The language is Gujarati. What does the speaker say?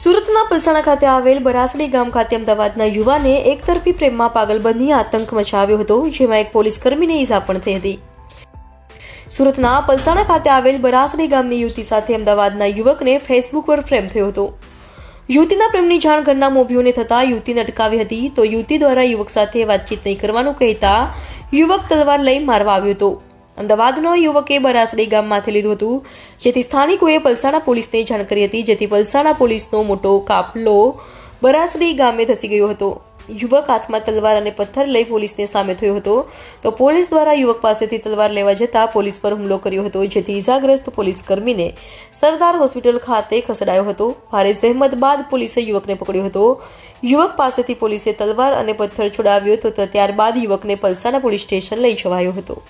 સુરતના પલસાણા ખાતે આવેલ બરાસડી ગામ ખાતે અમદાવાદના યુવાને એકતરફી પ્રેમમાં પાગલ બની આતંક મચાવ્યો હતો, જેમાં એક પોલીસ કર્મીને ઈજા પણ થઈ હતી. સુરતના પલસાણા ખાતે આવેલ બરાસડી ગામની યુવતી સાથે અમદાવાદના યુવકને ફેસબુક પર પ્રેમ થયો હતો. યુવતીના પ્રેમની જાણ ઘરના મોભીઓને થતા યુવતીને અટકાવી હતી તો યુવતી દ્વારા યુવક સાથે વાતચીત નહીં કરવાનું કહેતા યુવક તલવાર લઈ મારવા આવ્યો હતો. અમદાવાદનો યુવકે બરાસડી ગામમાંથી લીધું હતું, જેથી સ્થાનિકોએ પલસાણા પોલીસને જાણ કરી હતી, જેથી પલસાણા પોલીસનો મોટો કાફલો બરાસડી ગામે ધસી ગયો હતો. યુવક હાથમાં તલવાર અને પથ્થર લઈ પોલીસને સામે થયો હતો. તો પોલીસ દ્વારા યુવક પાસેથી તલવાર લેવા જતા પોલીસ પર હુમલો કર્યો હતો, જેથી ઇજાગ્રસ્ત પોલીસ કર્મીને સરદાર હોસ્પિટલ ખાતે ખસેડાયો હતો. ભારે જહેમત બાદ પોલીસે યુવકને પકડ્યો હતો. યુવક પાસેથી પોલીસે તલવાર અને પથ્થર છોડાવ્યો હતો ત્યારબાદ યુવકને પલસાણા પોલીસ સ્ટેશન લઈ જવાયો હતો.